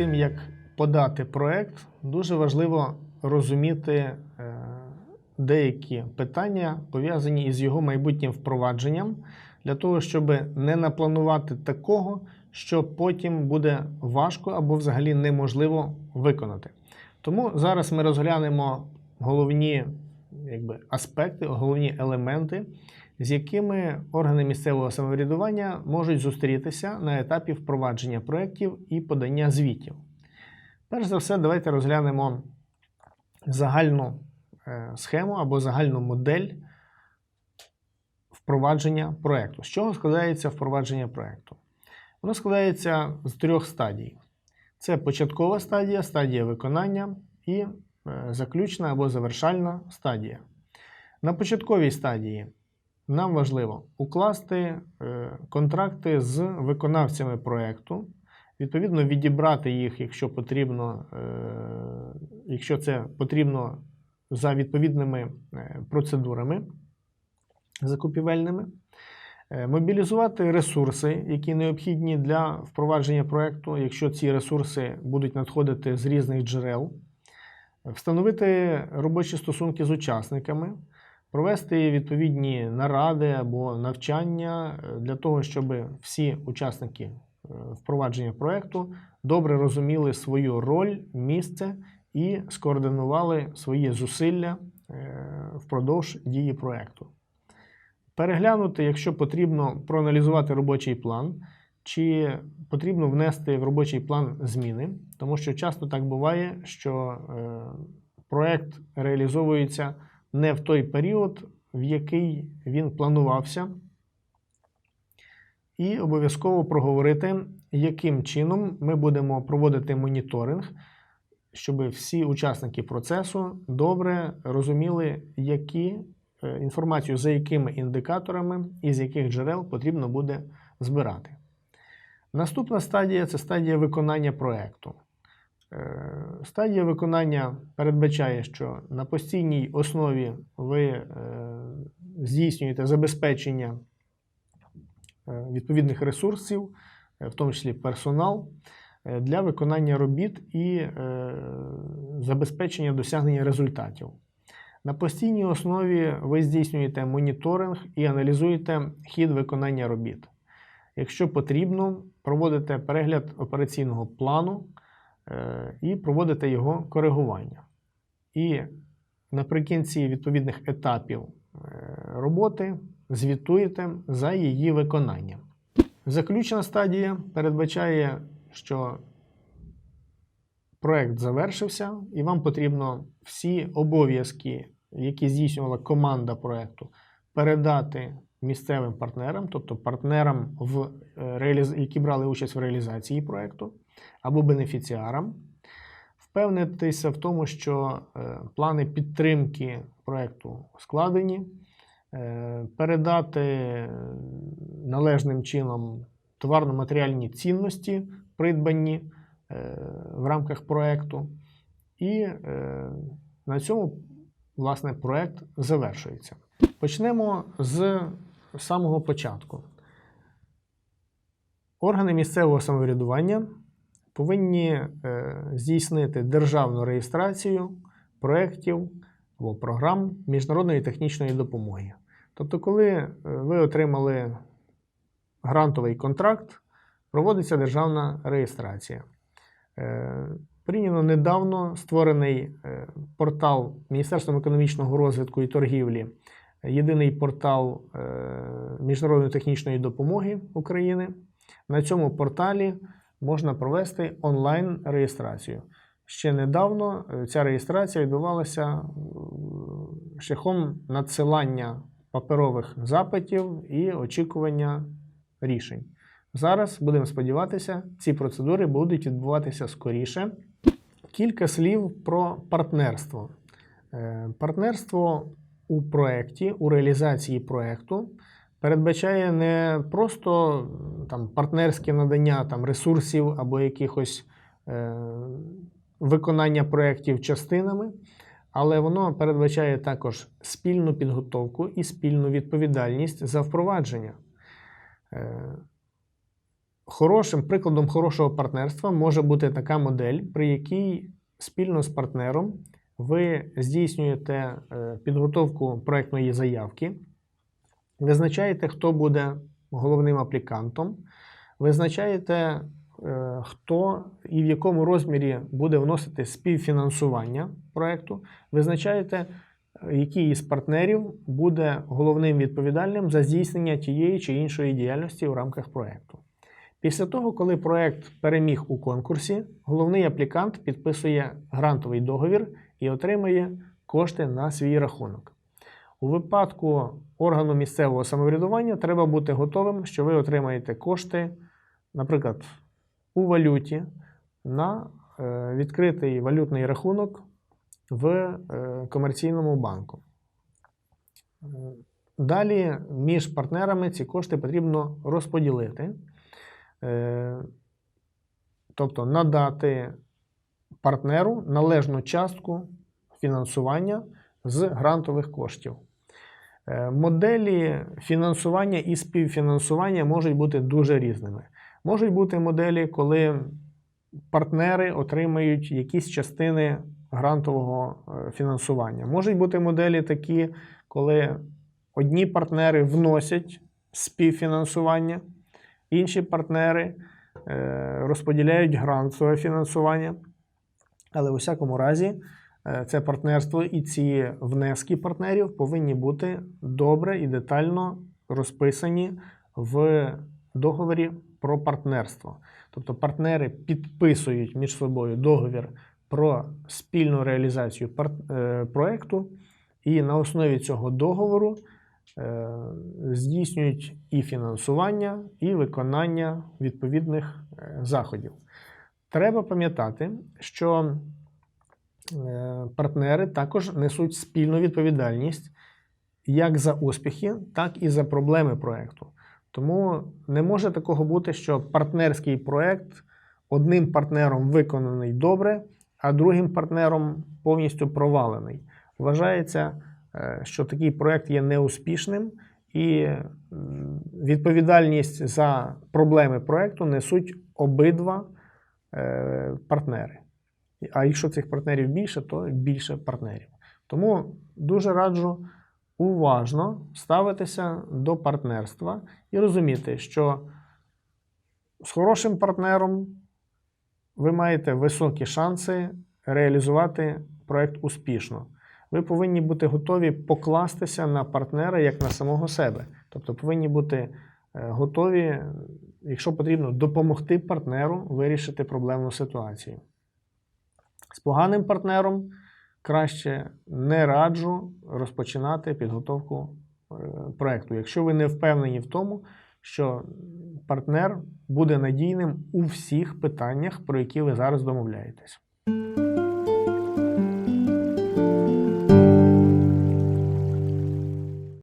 тим, як подати проект, дуже важливо розуміти е, деякі питання, пов'язані із його майбутнім впровадженням, для того, щоб не напланувати такого, що потім буде важко або взагалі неможливо виконати. Тому зараз ми розглянемо головні якби, аспекти, головні елементи, з якими органи місцевого самоврядування можуть зустрітися на етапі впровадження проєктів і подання звітів. Перш за все, давайте розглянемо загальну е, схему або загальну модель впровадження проєкту. З чого складається впровадження проєкту? Воно складається з трьох стадій: це початкова стадія, стадія виконання і е, заключна або завершальна стадія. На початковій стадії нам важливо укласти е, контракти з виконавцями проєкту, відповідно, відібрати їх, якщо потрібно, е, якщо це потрібно за відповідними е, процедурами закупівельними. Мобілізувати ресурси, які необхідні для впровадження проєкту, якщо ці ресурси будуть надходити з різних джерел, встановити робочі стосунки з учасниками, провести відповідні наради або навчання е, для того, щоб всі учасники е, впровадження проєкту добре розуміли свою роль, місце і скоординували свої зусилля е, впродовж дії проєкту переглянути, якщо потрібно проаналізувати робочий план, чи потрібно внести в робочий план зміни, тому що часто так буває, що проект реалізовується не в той період, в який він планувався. І обов'язково проговорити, яким чином ми будемо проводити моніторинг, щоб всі учасники процесу добре розуміли, які Е, інформацію, за якими індикаторами і з яких джерел потрібно буде збирати. Наступна стадія це стадія виконання проєкту. Е, стадія виконання передбачає, що на постійній основі ви е, здійснюєте забезпечення відповідних ресурсів, в тому числі персонал, для виконання робіт і забезпечення досягнення результатів. На постійній основі ви здійснюєте моніторинг і аналізуєте хід виконання робіт. Якщо потрібно, проводите перегляд операційного плану е, і проводите його коригування. І наприкінці відповідних етапів е, роботи звітуєте за її виконання. Заключна стадія передбачає, що проект завершився, і вам потрібно всі обов'язки, які здійснювала команда проекту, передати місцевим партнерам, тобто партнерам, в, е, які брали участь в реалізації проекту, або бенефіціарам. Впевнитися в тому, що е, плани підтримки проекту складені, е, передати належним чином товарно-матеріальні цінності, придбані в рамках проекту. І е, на цьому, власне, проект завершується. Почнемо з самого початку. Органи місцевого самоврядування повинні е, здійснити державну реєстрацію проєктів або програм міжнародної технічної допомоги. Тобто, коли е, ви отримали грантовий контракт, проводиться державна реєстрація. Е, прийнято недавно створений портал Міністерством економічного розвитку і торгівлі, єдиний портал міжнародної технічної допомоги України. На цьому порталі можна провести онлайн-реєстрацію. Ще недавно ця реєстрація відбувалася шляхом надсилання паперових запитів і очікування рішень. Зараз будемо сподіватися, ці процедури будуть відбуватися скоріше. Кілька слів про партнерство. Е, партнерство у проєкті, у реалізації проєкту передбачає не просто там, партнерське надання там, ресурсів або якихось е, виконання проєктів частинами, але воно передбачає також спільну підготовку і спільну відповідальність за впровадження. Е, Хорошим прикладом хорошого партнерства може бути така модель, при якій спільно з партнером ви здійснюєте е, підготовку проектної заявки, визначаєте, хто буде головним аплікантом, визначаєте, е, хто і в якому розмірі буде вносити співфінансування проекту, визначаєте, е, який із партнерів буде головним відповідальним за здійснення тієї чи іншої діяльності у рамках проекту. Після того, коли проект переміг у конкурсі, головний аплікант підписує грантовий договір і отримує кошти на свій рахунок. У випадку органу місцевого самоврядування треба бути готовим, що ви отримаєте кошти, наприклад, у валюті на е, відкритий валютний рахунок в е, комерційному банку. Е, Далі між партнерами ці кошти потрібно розподілити, тобто надати партнеру належну частку фінансування з грантових коштів. Е, Моделі фінансування і співфінансування можуть бути дуже різними. Можуть бути моделі, коли партнери отримають якісь частини грантового е, фінансування. Можуть бути моделі такі, коли одні партнери вносять співфінансування, інші партнери е, розподіляють грантове фінансування. Але у всякому разі, це партнерство і ці внески партнерів повинні бути добре і детально розписані в договорі про партнерство. Тобто партнери підписують між собою договір про спільну реалізацію е, проекту, і на основі цього договору е, здійснюють і фінансування, і виконання відповідних е, заходів. Треба пам'ятати, що е, партнери також несуть спільну відповідальність як за успіхи, так і за проблеми проекту. Тому не може такого бути, що партнерський проект одним партнером виконаний добре, а другим партнером повністю провалений. Вважається, е, що такий проект є неуспішним, і відповідальність за проблеми проекту несуть обидва е, партнери. А якщо цих партнерів більше, то більше партнерів. Тому дуже раджу уважно ставитися до партнерства і розуміти, що з хорошим партнером ви маєте високі шанси реалізувати проект успішно. Ви повинні бути готові покластися на партнера як на самого себе. Тобто повинні бути е, готові, якщо потрібно, допомогти партнеру вирішити проблемну ситуацію. З поганим партнером краще не раджу розпочинати підготовку е, проекту, якщо ви не впевнені в тому, що партнер буде надійним у всіх питаннях, про які ви зараз домовляєтесь.